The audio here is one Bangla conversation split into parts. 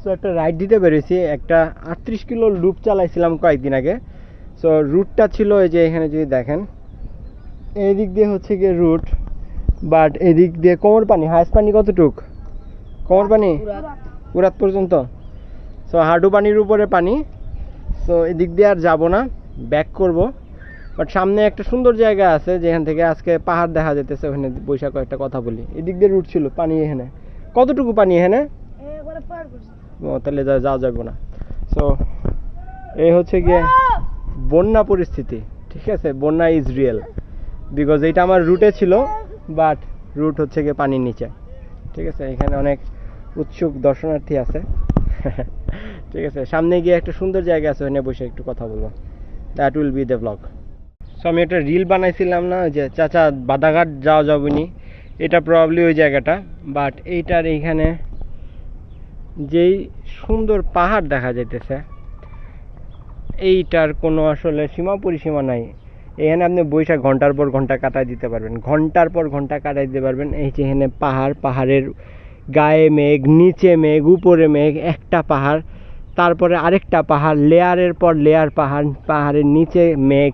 সো একটা রাইড দিতে পেরেছি। একটা আটত্রিশ কিলো লুপ চালাইছিলাম কয়েকদিন আগে। সো রুটটা ছিল এই যে এখানে যদি দেখেন এই দিক দিয়ে হচ্ছে গিয়ে রুট বাট এদিক দিয়ে কোমর পানি, হাঁস পানি কতটুক? কোমর পানি? উরাত পর্যন্ত। সো হাডু পানির উপরে পানি। সো এদিক দিয়ে আর যাব না ব্যাক করব। বাট সামনে একটা সুন্দর জায়গা আছে, যেখান থেকে আজকে পাহাড় দেখা যেতেছে ওখানে বৈশাখ একটা কথা বলি। এদিক দিয়ে রুট ছিল, পানি এখানে। কতটুকু পানি এখানে? তাহলে যাওয়া যাবে না। সো এই হচ্ছে গিয়ে বন্যা পরিস্থিতি, ঠিক আছে? বন্যা ইজ রিয়েল বিকজ এইটা আমার রুটে ছিল বাট রুট হচ্ছে গিয়ে পানির নিচে, ঠিক আছে? এখানে অনেক উৎসুক দর্শনার্থী আছে, ঠিক আছে? সামনে গিয়ে একটা সুন্দর জায়গা আছে, ওখানে বসে একটু কথা বলব। That will be the blog so আমি একটা রিল বানাইছিলাম না যে চাচা বাদাঘাট যাওয়া যাবেনি, এটা প্রবাবলি ওই জায়গাটা বাট এইটার এইখানে যেই সুন্দর পাহাড় দেখা যাইতেছে, এইটার কোনো আসলে সীমা পরিসীমা নাই। এখানে আপনি বৈশাখ ঘণ্টার পর ঘণ্টা কাটাই দিতে পারবেন। ঘণ্টার পর ঘণ্টা কাটাই দিতে পারবেন। এই যে এখানে পাহাড়, পাহাড়ের গায়ে মেঘ, নিচে মেঘ, উপরে মেঘ, একটা পাহাড়, তারপরে আরেকটা পাহাড় লেয়ারের পর লেয়ার পাহাড়, পাহাড়ের নিচে মেঘ।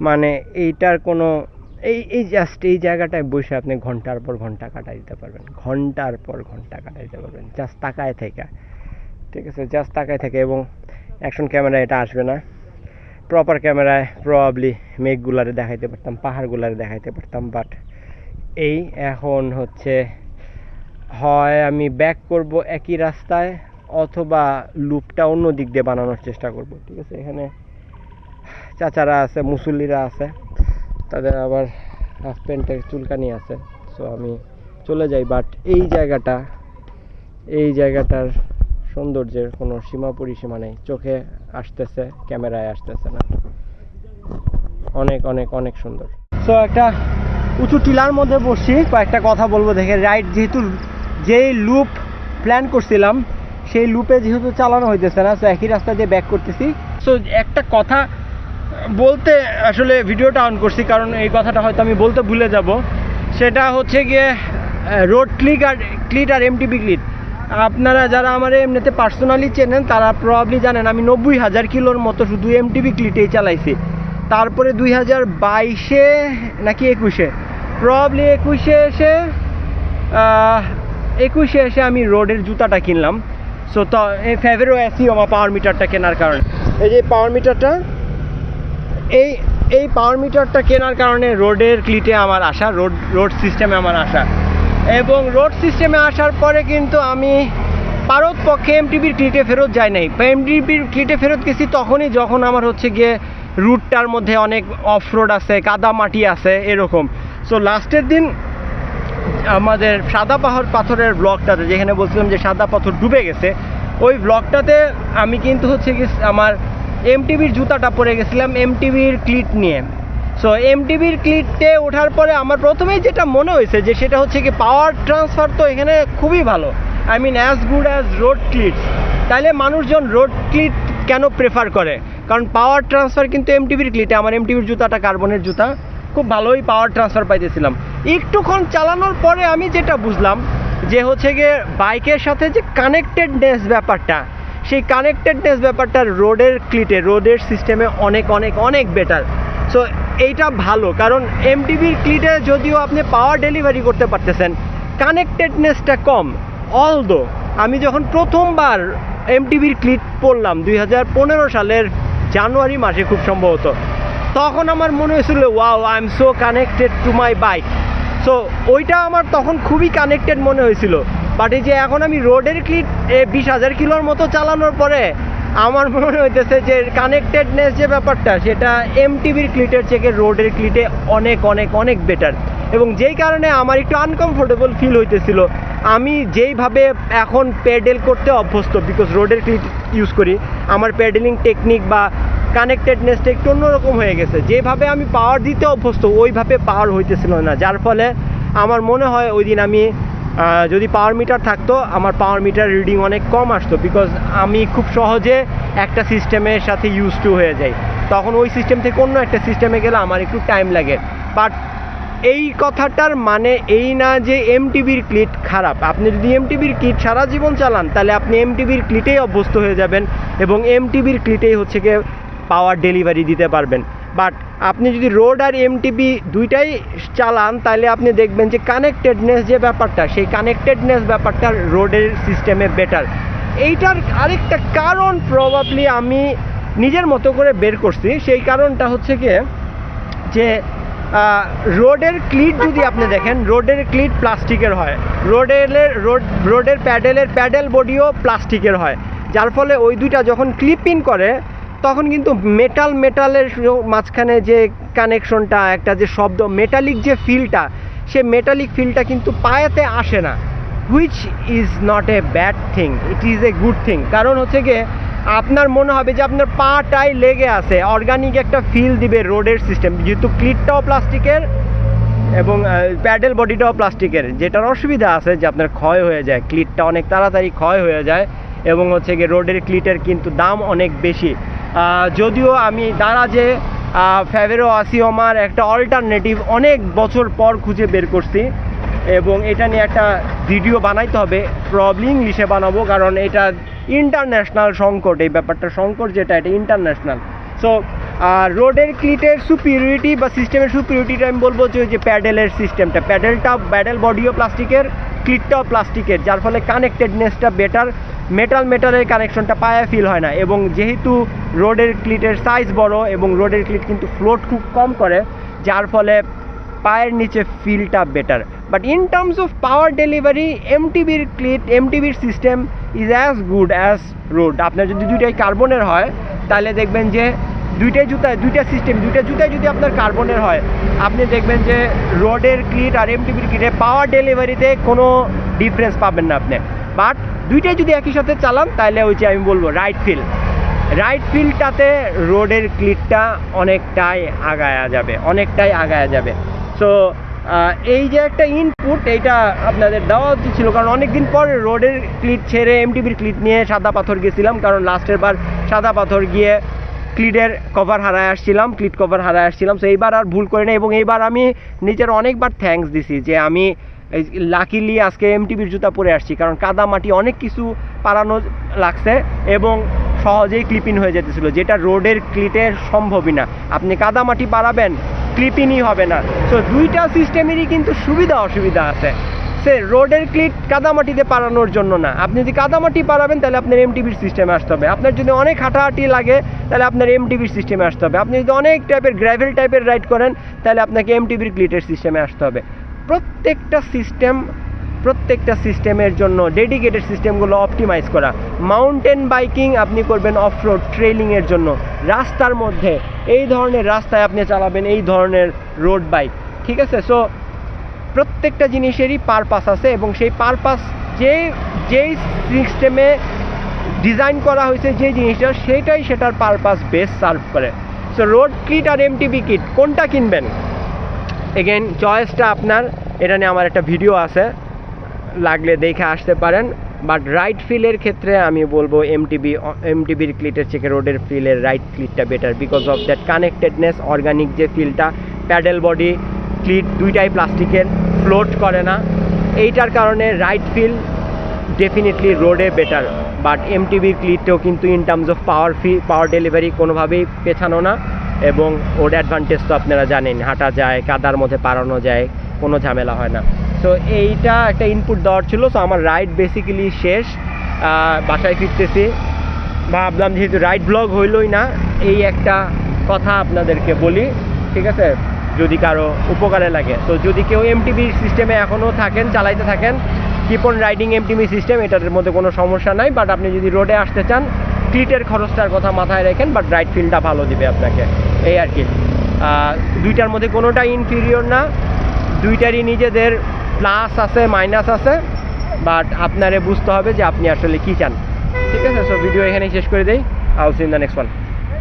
মানে এইটার কোনো এই এই জাস্ট এই জায়গাটায় বসে আপনি ঘণ্টার পর ঘণ্টা কাটাই দিতে পারবেন। ঘণ্টার পর ঘণ্টা কাটাই দিতে পারবেন। জাস্ট তাকায় থেকে। ঠিক আছে? জাস্ট তাকায় থেকে এবং অ্যাকশন ক্যামেরায় এটা আসবে না। প্রপার ক্যামেরায় প্রবাবলি মেঘগুলারে দেখাইতে পারতাম, পাহাড়গুলারে দেখাইতে পারতাম বাট এই এখন হচ্ছে, হয় আমি ব্যাক করব একই রাস্তায় অথবা লুপটা অন্য দিক দিয়ে বানানোর চেষ্টা করব। ঠিক আছে? এখানে চাচারা আছে, মুসল্লিরা আছে। তাদের আবার হাফ প্যান্টের চুলকানি আছে। সো আমি চলে যাই বাট এই জায়গাটা, এই জায়গাটার সৌন্দর্যের কোনো সীমা পরিসীমা নেই। চোখে আসতেছে, ক্যামেরায় আসতেছে না। অনেক অনেক অনেক সুন্দর। সো একটা উঁচু টিলার মধ্যে বসছি, কয়েকটা কথা বলব দেখে। রাইড যেহেতু যেই লুপ প্ল্যান করছিলাম, সেই লুপে যেহেতু চালানো হইতেছে না সো একই রাস্তা দিয়ে ব্যাক করতেছি। সো একটা কথা বলতে আসলে ভিডিওটা অন করছি, কারণ এই কথাটা হয়তো আমি বলতে ভুলে যাব। সেটা হচ্ছে গিয়ে রোড ক্লিক আর ক্লিট আর এমটিপি ক্লিট আপনারা যারা আমার এমনিতে পার্সোনালি চেনেন, তারা প্রবলি জানেন আমি নব্বই হাজার কিলোর মতো শুধু এমটিপি ক্লিটেই চালাইছি। তারপরে দুই হাজার বাইশে নাকি একুশে? প্রবাবলি একুশে এসে একুশে এসে আমি রোডের জুতাটা কিনলাম। সো তো, এই ফেভারো এসি আমার পাওয়ার মিটারটা কেনার কারণে। এই যে পাওয়ার মিটারটা এই এই পাওয়ার মিটারটা কেনার কারণে রোডের ক্লিটে আমার আসা রোড রোড সিস্টেমে আমার আসা। এবং রোড সিস্টেমে আসার পরে কিন্তু আমি পারত পক্ষে এমটিবির ক্লিটে ফেরত যাই নাই। এমটিবির ক্লিটে ফেরত গেছি তখনই যখন আমার হচ্ছে গিয়ে রুটটার মধ্যে অনেক অফ রোড আছে, কাদা মাটি আছে, এরকম। সো লাস্টের দিন আমাদের সাদা পাহাড় পাথরের ব্লকটাতে, যেখানে বলছিলাম যে সাদা পাথর ডুবে গেছে, ওই ব্লকটাতে আমি কিন্তু হচ্ছে কি আমার এমটিভির জুতাটা পরে গেছিলাম এমটিভির ক্লিট নিয়ে। সো এমটিভির ক্লিটে ওঠার পরে আমার প্রথমেই যেটা মনে হয়েছে যে সেটা হচ্ছে কি পাওয়ার ট্রান্সফার তো এখানে খুবই ভালো। I mean as good as road cleats তাহলে মানুষজন রোড ক্লিট কেন প্রেফার করে? কারণ পাওয়ার ট্রান্সফার কিন্তু এমটিভির ক্লিটে আমার এমটিভির জুতাটা কার্বনের জুতা। খুব ভালোই পাওয়ার ট্রান্সফার পাইতেছিলাম। একটুক্ষণ চালানোর পরে আমি যেটা বুঝলাম যে হচ্ছে গিয়ে বাইকের সাথে যে কানেক্টেডনেস ব্যাপারটা সেই কানেক্টেডনেস ব্যাপারটা রোডের ক্লিটে রোডের সিস্টেমে অনেক অনেক অনেক বেটার সো এইটা ভালো। কারণ এমটিভির ক্লিটে যদিও আপনি পাওয়ার ডেলিভারি করতে পারতেছেন কানেক্টেডনেসটা কম। অল দো আমি যখন প্রথমবার এমটিভির ক্লিট পড়লাম, দুই হাজার পনেরো সালের জানুয়ারি মাসে খুব সম্ভবত, তখন আমার মনে হয়েছিল wow I am so connected to my bike so ওইটা আমার তখন খুবই কানেক্টেড মনে হয়েছিল। বাট এই যে এখন আমি রোডের ক্লিট বিশ হাজার কিলোর মতো চালানোর পরে আমার মনে হইতেছে যে কানেক্টেডনেস যে ব্যাপারটা, সেটা এমটিভির ক্লিটের থেকে রোডের ক্লিটে অনেক অনেক অনেক বেটার এবং যেই কারণে আমার একটু আনকমফোর্টেবল ফিল হইতেছিল, আমি যেইভাবে এখন প্যাডেল করতে অভ্যস্ত বিকজ রোডের ক্লিট ইউজ করি, আমার প্যাডেলিং টেকনিক বা কানেক্টেডনেসটা একটু অন্যরকম হয়ে গেছে। যেভাবে আমি পাওয়ার দিতে অভ্যস্ত, ওইভাবে পাওয়ার হইতেছিল না। যার ফলে আমার মনে হয় ওই দিন আমি যদি পাওয়ার মিটার থাকতো, আমার পাওয়ার মিটার রিডিং অনেক কম আসতো বিকজ আমি খুব সহজে একটা সিস্টেমের সাথে ইউজ টু হয়ে যাই। তখন ওই সিস্টেম থেকে অন্য একটা সিস্টেমে গেলে আমার একটু টাইম লাগে। বাট এই কথাটার মানে এই না যে এমটিবির ক্লিট খারাপ। আপনি যদি এমটিবির ক্লিট সারা জীবন চালান, তাহলে আপনি এমটিবির ক্লিটেই অভ্যস্ত হয়ে যাবেন এবং এমটিবির ক্লিটেই হচ্ছে গিয়ে পাওয়ার ডেলিভারি দিতে পারবেন। বাট আপনি যদি রোড আর এমটিবি দুইটাই চালান, তাহলে আপনি দেখবেন যে কানেক্টেডনেস যে ব্যাপারটা, সেই কানেক্টেডনেস ব্যাপারটা রোডের সিস্টেমে বেটার এইটার আরেকটা কারণ প্রবাবলি আমি নিজের মতো করে বের করছি, সেই কারণটা হচ্ছে গিয়ে যে রোডের ক্লিট যদি আপনি দেখেন, রোডের ক্লিট প্লাস্টিকের হয়। রোডের রোড, রোডের প্যাডেলের প্যাডেল বডিও প্লাস্টিকের হয়। যার ফলে ওই দুইটা যখন ক্লিপ ইন করে তখন কিন্তু মেটাল মেটালের মাঝখানে যে কানেকশনটা একটা যে শব্দ মেটালিক যে ফিলটা সে মেটালিক ফিলটা কিন্তু পায়েতে আসে না which is not a bad thing it is a good thing কারণ হচ্ছে গিয়ে, আপনার মনে হবে যে আপনার পাটাই লেগে আছে অর্গানিক একটা ফিল দিবে রোডের সিস্টেম যেহেতু ক্লিটটাও প্লাস্টিকের এবং প্যাডেল বডিটাও প্লাস্টিকের যেটার অসুবিধা আছে যে আপনার ক্ষয় হয়ে যায় ক্লিটটা অনেক তাড়াতাড়ি ক্ষয় হয়ে যায়, এবং হচ্ছে গিয়ে রোডের ক্লিটের কিন্তু দাম অনেক বেশি। যদিও আমি দাঁড়া যে ফ্যাভেরো আসিওমার একটা অল্টারনেটিভ অনেক বছর পর খুঁজে বের করছি এবং এটা নিয়ে একটা ভিডিও বানাইতে হবে। প্রবলি ইংলিশে বানাবো, কারণ এটা ইন্টারন্যাশনাল সংকট, এই ব্যাপারটা সংকট যেটা, এটা ইন্টারন্যাশনাল সো রোডের ক্লিটের সুপিরিয়রিটি বা সিস্টেমের সুপিরিয়রিটিটা আমি বলব যে যে প্যাডেলের সিস্টেমটা প্যাডেলটা প্যাডেল বডিও প্লাস্টিকের, ক্লিটটাও প্লাস্টিকের, যার ফলে কানেক্টেডনেসটা বেটার মেটাল মেটালের কানেকশনটা পায়ে ফিল হয় না। এবং যেহেতু রোডের ক্লিটের সাইজ বড় এবং রোডের ক্লিট কিন্তু ফ্লোট খুব কম করে, যার ফলে পায়ের নিচে ফিলটা better but in terms of power delivery এমটিবির cleat এমটিবির system is as good as road আপনার যদি দুইটাই কার্বনের হয়, তাহলে দেখবেন যে দুইটাই জুতায় দুইটা সিস্টেম দুইটা জুতায় যদি আপনার কার্বনের হয়, আপনি দেখবেন যে রোডের ক্লিট আর এমটিবির ক্লিটে পাওয়ার ডেলিভারিতে কোনো ডিফারেন্স পাবেন না আপনি। বাট দুইটাই যদি একই সাথে চালান, তাহলে ওই যে আমি বলব রাইট ফিল রাইট ফিল্ডটাতে রোডের ক্লিটটা অনেকটাই আগায়া যাবে, অনেকটাই আগায়া যাবে। সো এই যে একটা ইনপুট এইটা আপনাদের দেওয়া উচিত ছিল, কারণ অনেকদিন পর রোডের ক্লিট ছেড়ে এমটিবির ক্লিট নিয়ে সাদা পাথর গেছিলাম, কারণ লাস্টের বার সাদা পাথর গিয়ে ক্লিটের কভার হারায় আসছিলাম, ক্লিড কভার হারায় আসছিলাম। সো এইবার আর ভুল করি না এবং এইবার আমি নিজের অনেকবার থ্যাঙ্কস দিছি যে আমি লাকিলি আজকে এমটিবির জুতা পরে আসছি, কারণ কাদা মাটি অনেক কিছু পারানো লাগছে এবং সহজেই ক্লিপিং হয়ে যেতেছিল, যেটা রোডের ক্লিটের সম্ভবই না। আপনি কাদা মাটি পারাবেন ক্লিপিংই হবে না। সো দুইটা সিস্টেমেরই কিন্তু সুবিধা অসুবিধা আছে। সে রোডের ক্লিট কাদামাটিতে পারানোর জন্য না। আপনি যদি কাদামাটি পারাবেন তাহলে আপনার এমটিভির সিস্টেমে আসতে হবে। আপনার যদি অনেক হাঁটাহাঁটি লাগে তাহলে আপনার এমটিভির সিস্টেমে আসতে হবে। আপনি যদি অনেক টাইপের গ্র্যাভেল টাইপের রাইড করেন, তাহলে আপনাকে এমটিভির ক্লিটের সিস্টেমে আসতে হবে। প্রত্যেকটা সিস্টেম প্রত্যেকটা সিস্টেমের জন্য ডেডিকেটেড সিস্টেমগুলো অপটিমাইজ করা। মাউন্টেন বাইকিং আপনি করবেন অফ রোড ট্রেলিংয়ের জন্য। রাস্তার মধ্যে এই ধরনের রাস্তায় আপনি চালাবেন এই ধরনের রোড বাইক ঠিক আছে? সো প্রত্যেকটা জিনিসেরই পারপাস আছে এবং সেই পারপাস যে, যেই সিস্টেমে ডিজাইন করা হয়েছে যে জিনিসটা, সেটাই সেটার পারপাস বেস সার্ভ করে। সো রোড কিট আর এমটিবি কিট কোনটা কিনবেন? এগেন চয়েসটা আপনার, এটা নিয়ে আমার একটা ভিডিও আছে, লাগলে দেখে আসতে পারেন। বাট রাইট ফিলের ক্ষেত্রে আমি বলব এমটিবি এমটিবির ক্লিটের থেকে রোডের ফিলের right ক্লিটটা better because of that connectedness organic যে ফিলটা প্যাডেল বডি ক্লিট দুইটাই প্লাস্টিকের ফ্লোট করে না। এইটার কারণে রাইট ফিল ডেফিনেটলি রোডে বেটার বাট এমটিবির ক্লিটও কিন্তু in terms of power fee power delivery কোনোভাবেই পেছানো না এবং ওর অ্যাডভান্টেজ তো আপনারা জানেন, হাঁটা যায়, কাদার মধ্যে পারানো যায়, কোনো ঝামেলা হয় না। তো এইটা একটা ইনপুট দেওয়ার ছিল। সো আমার রাইড বেসিক্যালি শেষ। বাসায় ফিরতেছি। ভাবলাম যেহেতু রাইড ব্লগ হইলই না, এই একটা কথা আপনাদেরকে বলি, ঠিক আছে? যদি কারও উপকারে লাগে। তো যদি কেউ এমটিভি সিস্টেমে এখনও থাকেন, চালাইতে থাকেন keep on riding MTB system এটার মধ্যে কোনো সমস্যা নাই বাট আপনি যদি রোডে আসতে চান ক্লিটের খরচটার কথা মাথায় রাখেন বাট রাইড ফিলটা ভালো দিবে আপনাকে। এই আর কি। দুইটার মধ্যে কোনোটাই ইনফিরিয়র না, দুইটারই নিজেদের প্লাস আছে মাইনাস আছে বাট আপনারে বুঝতে হবে যে আপনি আসলে কী চান। ঠিক আছে সো ভিডিও এখানেই শেষ করে দেই। আউস ইন দ্য নেক্সট ওয়ান